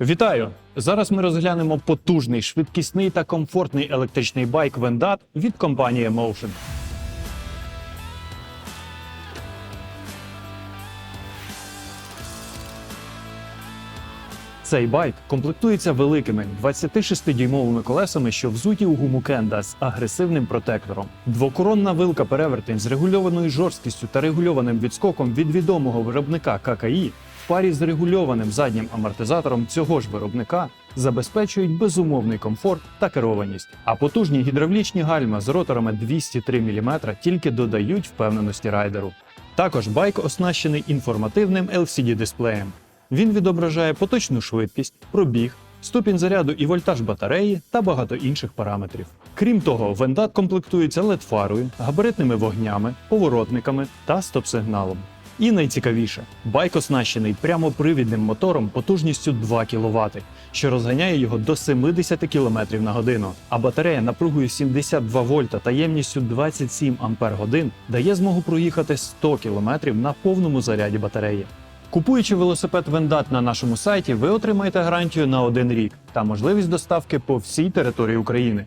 Вітаю! Зараз ми розглянемо потужний, швидкісний та комфортний електричний байк Vendat від компанії Motion. Цей байк комплектується великими 26-дюймовими колесами, що взуті у гуму Кенда з агресивним протектором. Двокоронна вилка перевертень з регульованою жорсткістю та регульованим відскоком від відомого виробника ККІ парі з регульованим заднім амортизатором цього ж виробника забезпечують безумовний комфорт та керованість. А потужні гідравлічні гальма з роторами 203 мм тільки додають впевненості райдеру. Також байк оснащений інформативним LCD-дисплеєм. Він відображає поточну швидкість, пробіг, ступінь заряду і вольтаж батареї та багато інших параметрів. Крім того, Вендат комплектується LED-фарою, габаритними вогнями, поворотниками та стоп-сигналом. І найцікавіше, байк оснащений прямопривідним мотором потужністю 2 кВт, що розганяє його до 70 км на годину. А батарея напругою 72 вольта та ємністю 27 Ампер годин дає змогу проїхати 100 км на повному заряді батареї. Купуючи велосипед Вендат на нашому сайті, ви отримаєте гарантію на один рік та можливість доставки по всій території України.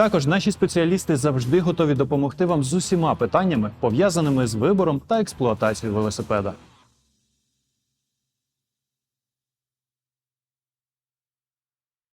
Також наші спеціалісти завжди готові допомогти вам з усіма питаннями, пов'язаними з вибором та експлуатацією велосипеда.